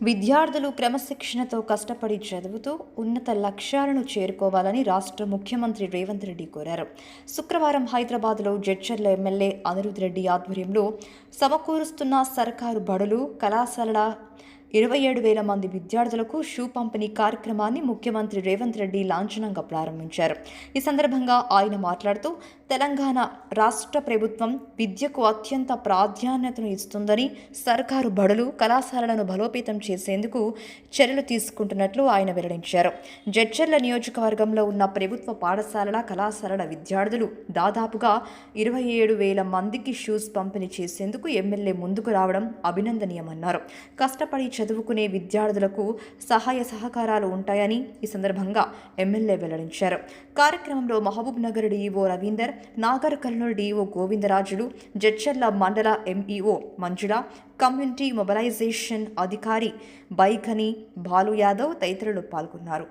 విద్యార్థులు క్రమశిక్షణతో కష్టపడి చదువుతూ ఉన్నత లక్ష్యాలను చేరుకోవాలని రాష్ట్ర ముఖ్యమంత్రి రేవంత్ రెడ్డి కోరారు. శుక్రవారం హైదరాబాద్లో జడ్చర్ల ఎమ్మెల్యే అనిరుద్ రెడ్డి ఆధ్వర్యంలో సమకూరుస్తున్న సర్కారు బడులు కళాశాలల ఇరవై ఏడు వేల మంది విద్యార్థులకు షూ పంపిణీ కార్యక్రమాన్ని ముఖ్యమంత్రి రేవంత్ రెడ్డి లాంఛనంగా ప్రారంభించారు. ఈ సందర్భంగా ఆయన మాట్లాడుతూ తెలంగాణ రాష్ట్ర ప్రభుత్వం విద్యకు అత్యంత ప్రాధాన్యతను ఇస్తుందని సర్కారు బడులు కళాశాలలను బలోపేతం చేసేందుకు చర్యలు తీసుకుంటున్నట్లు ఆయన వెల్లడించారు. జడ్చర్ల నియోజకవర్గంలో ఉన్న ప్రభుత్వ పాఠశాలల కళాశాలల విద్యార్థులు దాదాపుగా ఇరవై ఏడు వేల మందికి షూస్ పంపిణీ చేసేందుకు ఎమ్మెల్యే ముందుకు రావడం అభినందనీయమన్నారు. కష్టపడి చదువుకునే విద్యార్థులకు సహాయ సహకారాలు ఉంటాయని ఈ సందర్భంగా ఎమ్మెల్యే వెల్లడించారు. కార్యక్రమంలో మహబూబ్ నగర్ డీఈఓ రవీందర్ నాగర్ కర్నూలు డీఈఓ గోవిందరాజులు జడ్చర్ల మండల ఎంఈఓ మంజుల కమ్యూనిటీ మొబిలైజేషన్ అధికారి బైఖని బాలు యాదవ్ తదితరులు పాల్గొన్నారు.